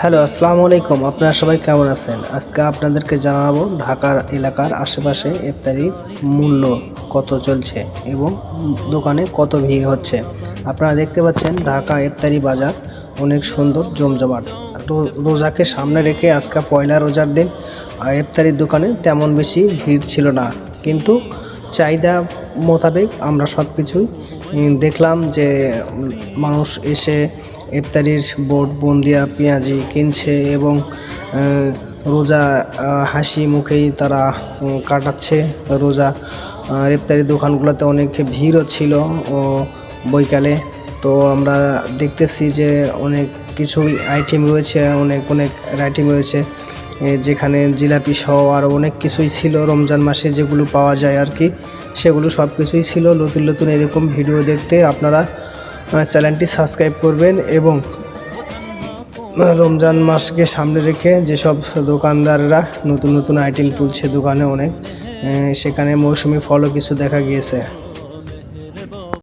Hello, আসসালামু আলাইকুম। আপনারা সবাই কেমন আছেন? আজকে আপনাদেরকে জানাব ঢাকার এলাকার আশেপাশে ইফতারির মূল্য কত চলছে এবং দোকানে কত ভিড় হচ্ছে। আপনারা দেখতে পাচ্ছেন ঢাকা ইফতারি বাজার অনেক সুন্দর, জমজমাট। রোজাকে সামনে রেখে আজকে পয়লা রোজার দিন ইফতারির দোকানে তেমন বেশি ভিড় ছিল না। কিন্তু চাহিদা মোতাবেক আমরা সব কিছুই দেখলাম যে মানুষ এসে ইফতারির বোট বন্দিয়া পেঁয়াজি কিনছে এবং রোজা হাসি মুখেই তারা কাটাচ্ছে। রোজা ইফতারি দোকানগুলোতে অনেক ভিড়ও ছিল, ও, বৈকালে। তো আমরা দেখতেছি যে অনেক কিছুই আইটেম রয়েছে, অনেক অনেক আইটেম রয়েছে। যেখানে জিলাপি সহ আর অনেক কিছুই ছিল রমজান মাসে যেগুলো পাওয়া যায় আর কি, সেগুলো সব কিছুই ছিল। নতুন নতুন এরকম ভিডিও দেখতে আপনারা চ্যানেলটি সাবস্ক্রাইব করবেন এবং রমজান মাসকে সামনে রেখে যেসব দোকানদাররা নতুন নতুন আইটেম তুলছে দোকানে অনেক সেখানে মৌসুমি ফলও কিছু দেখা গিয়েছে।